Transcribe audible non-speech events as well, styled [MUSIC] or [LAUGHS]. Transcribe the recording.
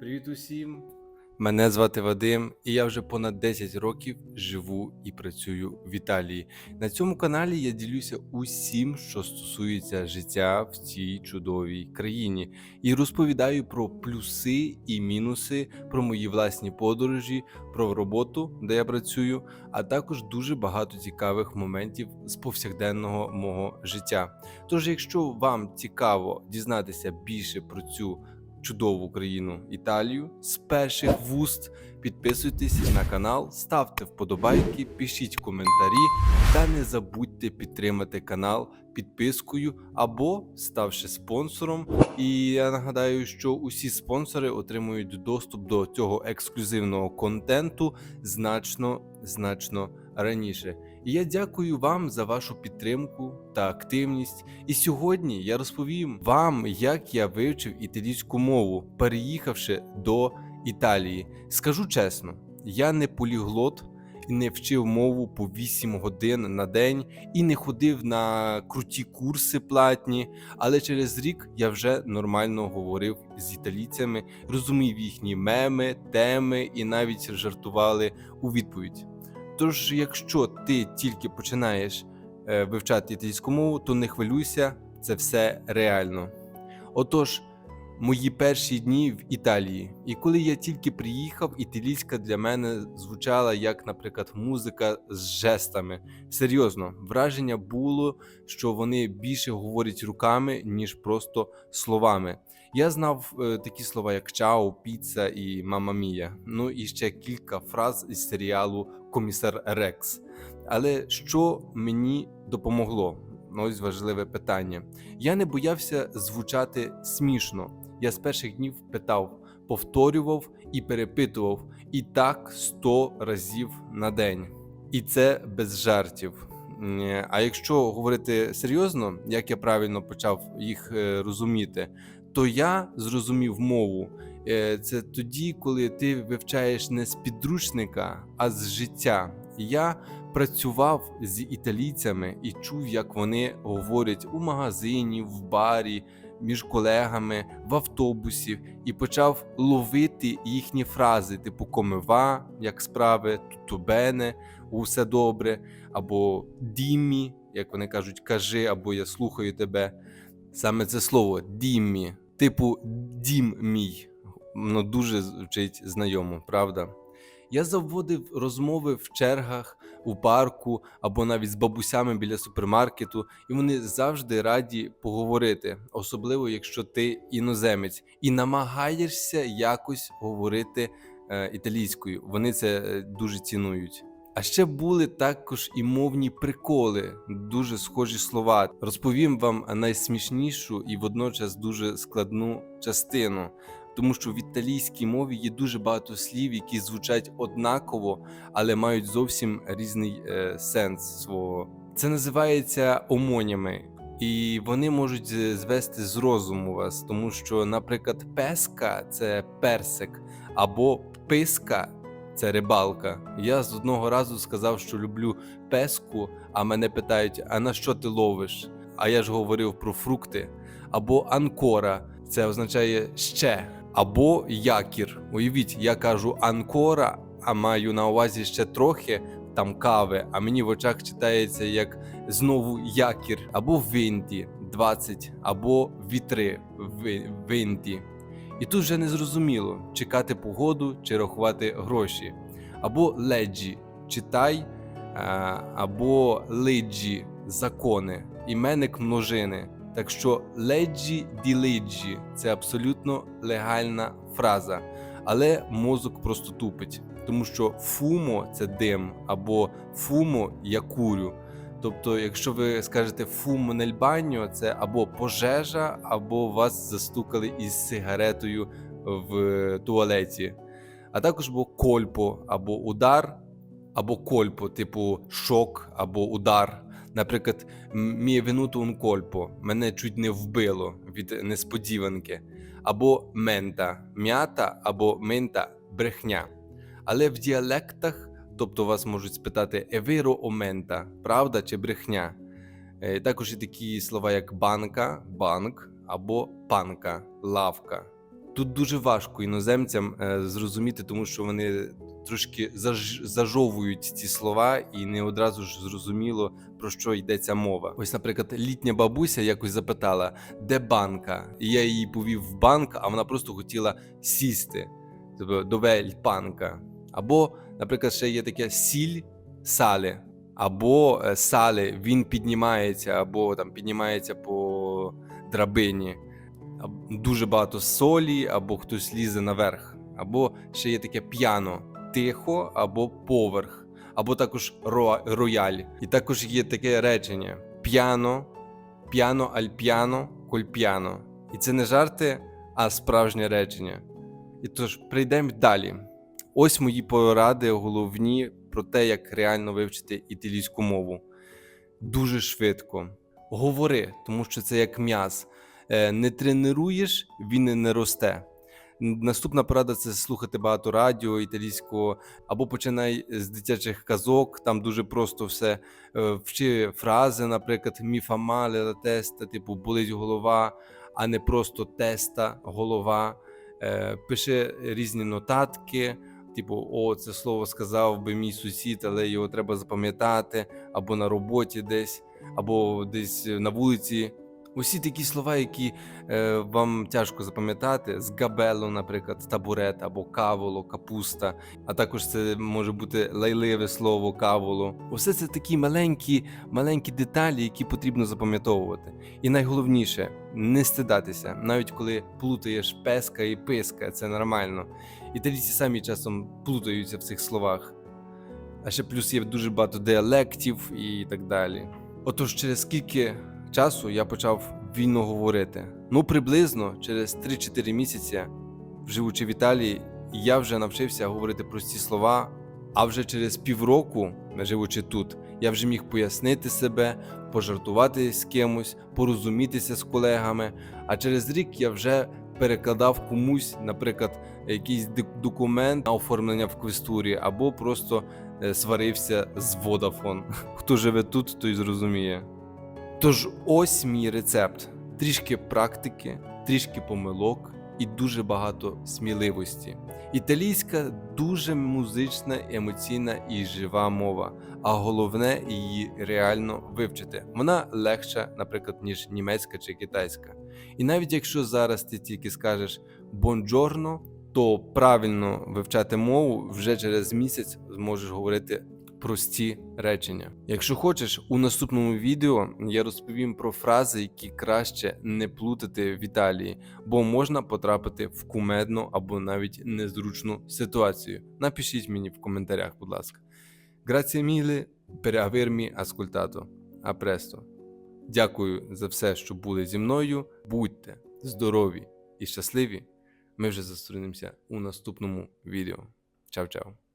Привіт усім! Мене звати Вадим, і я вже понад 10 років живу і працюю в Італії. На цьому каналі я ділюся усім, що стосується життя в цій чудовій країні, і розповідаю про плюси і мінуси, про мої власні подорожі, про роботу, де я працюю, а також дуже багато цікавих моментів з повсякденного мого життя. Тож, якщо вам цікаво дізнатися більше про цю чудову країну Італію з перших вуст. Підписуйтесь на канал, ставте вподобайки, пишіть коментарі та не забудьте підтримати канал підпискою або ставши спонсором. І я нагадаю, що усі спонсори отримують доступ до цього ексклюзивного контенту значно значно раніше. І я дякую вам за вашу підтримку та активність. І сьогодні я розповім вам, як я вивчив італійську мову, переїхавши до Італії. Скажу чесно, я не поліглот не вчив мову по 8 годин на день і не ходив на круті курси платні. Але через рік я вже нормально говорив з італійцями, розумів їхні меми, теми і навіть жартували у відповідь. Тож, якщо ти тільки починаєш е, вивчати італійську мову, то не хвилюйся, це все реально. Отож, мої перші дні в Італії, і коли я тільки приїхав, італійська для мене звучала як, наприклад, музика з жестами. Серйозно, враження було, що вони більше говорять руками, ніж просто словами. Я знав е, такі слова, як чао, піца і мама мія. Ну і ще кілька фраз із серіалу Комісар Рекс. Але що мені допомогло? Ось важливе питання. Я не боявся звучати смішно. Я з перших днів питав, повторював і перепитував, і так сто разів на день. І це без жартів. А якщо говорити серйозно, як я правильно почав їх е, розуміти, то я зрозумів мову. Е, Це тоді, коли ти вивчаєш не з підручника, а з життя. Я працював з італійцями і чув, як вони говорять у магазині, в барі, між колегами, в автобусі, і почав ловити їхні фрази, типу комива, як справи, тутубене, усе добре, або діммі, як вони кажуть, кажи, або я слухаю тебе. Саме це слово діммі, типу дім мій. Воно дуже звучить знайомо, правда? Я заводив розмови в чергах у парку або навіть з бабусями біля супермаркету, і вони завжди раді поговорити, особливо якщо ти іноземець, і намагаєшся якось говорити е, італійською. Вони це е, дуже цінують. А ще були також і мовні приколи, дуже схожі слова. Розповім вам найсмішнішу і водночас дуже складну частину тому що в італійській мові є дуже багато слів, які звучать однаково, але мають зовсім різний е, сенс свого. Це називається омонями. І вони можуть звести з розуму вас, тому що, наприклад, песка це персик, або писка це рибалка. Я з одного разу сказав, що люблю песку, а мене питають: а на що ти ловиш? А я ж говорив про фрукти. Або анкора це означає ще або якір. Уявіть, я кажу анкора, а маю на увазі ще трохи там кави, а мені в очах читається як знову якір, або винті 20, або вітри ви- винті. І тут вже не зрозуміло чекати погоду чи рахувати гроші, або леджі читай, або лиджі закони, іменник множини. Так що леджі ді лиджі це абсолютно легальна фраза, але мозок просто тупить, тому що фумо це дим, або фумо я курю. Тобто, якщо ви скажете фумо нель це або пожежа, або вас застукали із сигаретою в туалеті, а також або кольпо, або удар, або кольпо, типу шок або удар. Наприклад, мій un colpo, мене чуть не вбило від несподіванки, або мента, м'ята, або мента брехня. Але в діалектах, тобто вас можуть спитати евиро о мента, правда чи брехня. Е, Також є такі слова, як банка, банк або панка, лавка. Тут дуже важко іноземцям е, зрозуміти, тому що вони трошки зажовують ці слова, і не одразу ж зрозуміло про що йдеться мова. Ось, наприклад, літня бабуся якось запитала, де банка? І я її повів в банк, а вона просто хотіла сісти. Тобто довель панка. Або, наприклад, ще є таке сіль сале, або е, сале він піднімається, або там піднімається по драбині. Дуже багато солі, або хтось лізе наверх, або ще є таке п'яно, тихо, або поверх, або також ро- рояль. І також є таке речення: п'яно, п'яно аль п'яно, коль п'яно. І це не жарти, а справжнє речення. І тож прийдемо далі. Ось мої поради головні про те, як реально вивчити італійську мову. Дуже швидко. Говори, тому що це як м'яз. Е, Не тренуєш, він не росте. Наступна порада це слухати багато радіо італійського, або починай з дитячих казок, там дуже просто все. Е, Вчи фрази, наприклад, міфа мале теста, типу болить голова, а не просто теста, голова. Е, Пиши різні нотатки, типу, о, це слово сказав би мій сусід, але його треба запам'ятати, або на роботі десь, або десь на вулиці. Усі такі слова, які е, вам тяжко запам'ятати, з габело, наприклад, табурет або каволо, капуста, а також це може бути лайливе слово каволо. Усе це такі маленькі, маленькі деталі, які потрібно запам'ятовувати. І найголовніше не стидатися, навіть коли плутаєш песка і писка, це нормально. Італійці самі часом плутаються в цих словах. А ще плюс є дуже багато діалектів і так далі. Отож, через скільки часу я почав вільно говорити? Ну, приблизно через 3-4 місяці, живучи в Італії, я вже навчився говорити прості слова. А вже через півроку, живучи тут, я вже міг пояснити себе, пожартувати з кимось, порозумітися з колегами. А через рік я вже перекладав комусь, наприклад, якийсь документ на оформлення в квестурі, або просто е, сварився з Vodafone. [LAUGHS] Хто живе тут, той зрозуміє. Тож ось мій рецепт: трішки практики, трішки помилок і дуже багато сміливості. Італійська дуже музична, емоційна і жива мова, а головне її реально вивчити. Вона легша, наприклад, ніж німецька чи китайська. І навіть якщо зараз ти тільки скажеш бонджорно, то правильно вивчати мову вже через місяць зможеш говорити прості речення. Якщо хочеш, у наступному відео я розповім про фрази, які краще не плутати в Італії, бо можна потрапити в кумедну або навіть незручну ситуацію. Напишіть мені в коментарях, будь ласка. Grazie mille per avermi ascoltato. A presto. Дякую за все, що були зі мною. Будьте здорові і щасливі. Ми вже зустрінемося у наступному відео. Чао-чао.